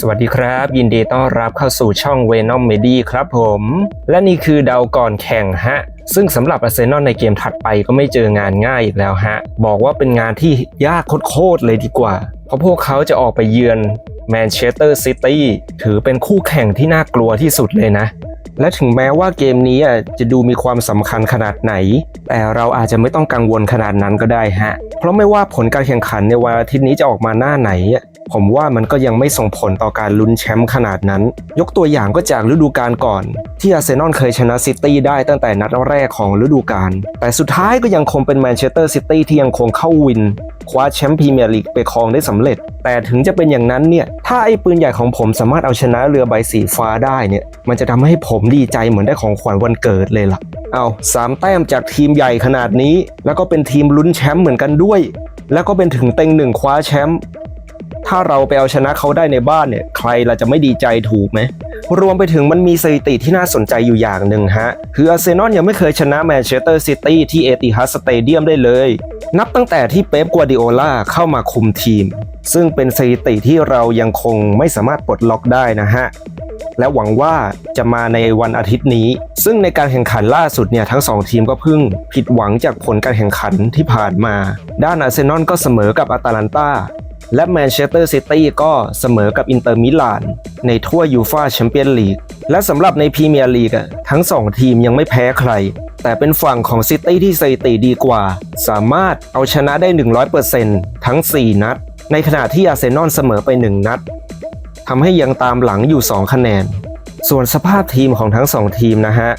สวัสดีครับ ยินดีต้อนรับเข้าสู่ช่อง Venom m e d i ครับผม และนี่คือเดาก่อนแข่งฮะ ซึ่งสำหรับอาร์เซนอลในเกมถัดไปก็ไม่เจองานง่ายอีกแล้วฮะ บอกว่าเป็นงานที่ยากโคตรเลยดีกว่า เพราะพวกเขาจะออกไปเยือนแมนเชสเตอร์ซิตี้ถือเป็นคู่แข่งที่น่ากลัวที่สุดเลยนะ และถึงแม้ว่าเกมนี้จะดูมีความสำคัญขนาดไหน แต่เราอาจจะไม่ต้องกังวลขนาดนั้นก็ได้ฮะ เพราะไม่ว่าผลการแข่งขันในวันอาทิตย์นี้จะออกมาหน้าไหน ผมว่ามันก็ยังไม่ส่งผลต่อการลุ้นแชมป์ขนาดนั้น ยกตัวอย่างก็จากฤดูกาลก่อน ที่อาร์เซนอลเคยชนะซิตี้ได้ตั้งแต่นัดแรกของฤดูกาลแต่สุดท้ายก็ยังคงเป็นแมนเชสเตอร์ซิตี้ที่ยังคงเข้าวิน คว้าแชมป์พรีเมียร์ลีกไปครองได้สำเร็จ แต่ถึงจะเป็นอย่างนั้นเนี่ย ถ้าไอ้ปืนใหญ่ของผมสามารถเอาชนะเรือใบสีฟ้าได้เนี่ย มันจะทำให้ผมดีใจเหมือนได้ของขวัญวันเกิดเลยล่ะ เอาสามแต้มจากทีมใหญ่ขนาดนี้ แล้วก็เป็นทีมลุ้นแชมป์เหมือนกันด้วย แล้วก็เป็นถึงเต็งหนึ่งคว้าแชมป์ ถ้าเราไปเอาชนะเขาได้ในบ้านเนี่ย ใครเราจะไม่ดีใจถูกไหม รวมไปถึงมันมีสถิติที่น่าสนใจอยู่อย่างหนึ่งฮะ คืออาร์เซนอลยังไม่เคยชนะแมนเชสเตอร์ซิตี้ที่เอติฮัดสเตเดียมได้เลย นับตั้งแต่ที่เป๊ปกัวดิโอลาเข้ามาคุมทีม ซึ่งเป็นสถิติที่เรายังคงไม่สามารถปลดล็อกได้นะฮะและหวังว่าจะมาในวันอาทิตย์นี้ ซึ่งในการแข่งขันล่าสุดเนี่ยทั้งสองทีมก็เพิ่งผิดหวังจากผลการแข่งขันที่ผ่านมา ด้านอาร์เซนอลก็เสมอกับอาตาลันตา และแมนเชสเตอร์ซิตี้ก็เสมอกับอินเตอร์มิลานในทั่วยูฟาแชมเปี้ยนลีก และสำหรับในพรีเมียร์ลีกอะทั้ง 2 ทีมยังไม่แพ้ใคร แต่เป็นฝั่งของซิตี้ที่สถิติดีกว่า สามารถเอาชนะได้ 100%ทั้ง 4 นัด ในขณะที่อาร์เซนอลเสมอไป 1 นัดทำให้ยังตามหลังอยู่ 2 คะแนน ส่วนสภาพทีมของทั้ง 2 ทีมนะฮะ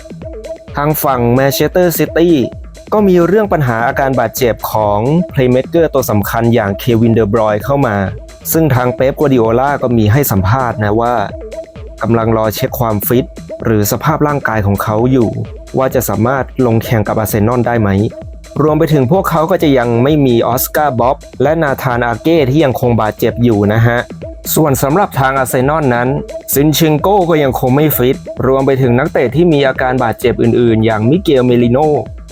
ทางฝั่งแมนเชสเตอร์ซิตี้ ก็มีเรื่องปัญหาอาการบาดเจ็บของเพลย์เม k เกอร์ตัวสำคัญอย่างเควินเดอร์บรอยเข้ามา ซึ่งทางเป๊ปกัวดิโอลาก็มีให้สัมภาษณ์นะว่ากำลังรอเช็คความฟิต หรือสภาพร่างกายของเขาอยู่ ว่าจะสามารถลงแข่งกับอาร์เซนอลได้ไหม รวมไปถึงพวกเขาก็จะยังไม่มีออสการ์บ๊อบและนาธานอาเก้ที่ยังคงบาดเจ็บอยู่นะฮะส่วนสำหรับทางอาร์เซนอลนั้น ซินชิงโก้ก็ยังคงไม่ฟิต รวมไปถึงนักเตะที่มีอาการบาดเจ็บอื่นๆ อย่างมิเกลเมลิโน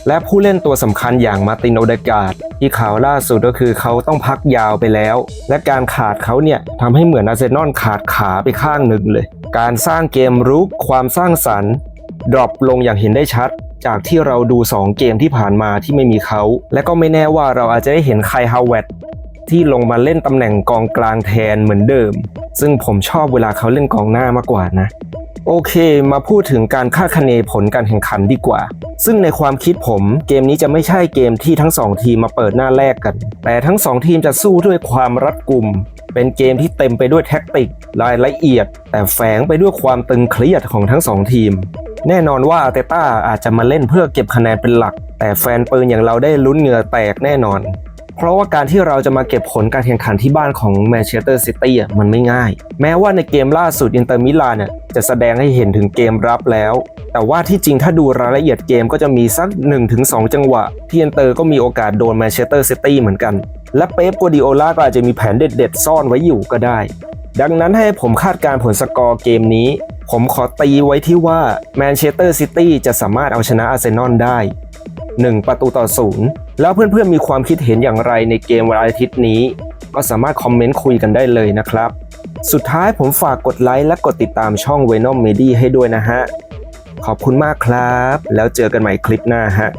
และผู้เล่นตัวสำคัญอย่างมาตินโอเดกาดที่ข่าวล่าสุดก็คือเขาต้องพักยาวไปแล้ว และการขาดเขาเนี่ยทำให้เหมือนอาร์เซนอลขาดขาไปข้างหนึ่งเลย การสร้างเกมรุกความสร้างสรรค์ดรอปลงอย่างเห็นได้ชัด จากที่เราดู 2 เกมที่ผ่านมาที่ไม่มีเขา และก็ไม่แน่ว่าเราอาจจะได้เห็นไคฮาวเวตที่ลงมาเล่นตำแหน่งกองกลางแทนเหมือนเดิม ซึ่งผมชอบเวลาเขาเล่นกองหน้ามากกว่านะ โอเค มาพูดถึงการคาดคะเนผลการแข่งขันดีกว่า ซึ่งในความคิดผมเกมนี้จะไม่ใช่เกมที่ทั้งสองทีมมาเปิดหน้าแรกกัน แต่ทั้งสองทีมจะสู้ด้วยความรัดกุม เป็นเกมที่เต็มไปด้วยแท็กติก รายละเอียด แต่แฝงไปด้วยความตึงเครียดของทั้งสองทีม แน่นอนว่าอาเตต้าอาจจะมาเล่นเพื่อเก็บคะแนนเป็นหลัก แต่แฟนปืนอย่างเราได้ลุ้นเหงื่อแตกแน่นอน เพราะว่าการที่เราจะมาเก็บผลการแข่งขันที่บ้านของแมนเชสเตอร์ซิตี้อะมันไม่ง่าย แม้ว่าในเกมล่าสุดอินเตอร์มิลานเนี่ยจะแสดงให้เห็นถึงเกมรับแล้ว แต่ว่าที่จริงถ้าดูรายละเอียดเกมก็จะมีสัก 1-2 จังหวะ ที่อินเตอร์ก็มีโอกาสโดนแมนเชสเตอร์ซิตี้เหมือนกัน และเป๊ปกัวดิโอลาก็อาจจะมีแผนเด็ดๆ ซ่อนไว้อยู่ก็ได้ ดังนั้นให้ผมคาดการผลสกอร์เกมนี้ ผมขอตีไว้ที่ว่าแมนเชสเตอร์ซิตี้จะสามารถเอาชนะอาร์เซนอลได้ 1 ประตูต่อศูนย์แล้วเพื่อนๆมีความคิดเห็นอย่างไรในเกมวันอาทิตย์นี้ ก็สามารถคอมเมนต์คุยกันได้เลยนะครับ สุดท้ายผมฝากกดไลค์และกดติดตามช่อง Venom Medi ให้ด้วยนะฮะ ขอบคุณมากครับ แล้วเจอกันใหม่คลิปหน้าฮะ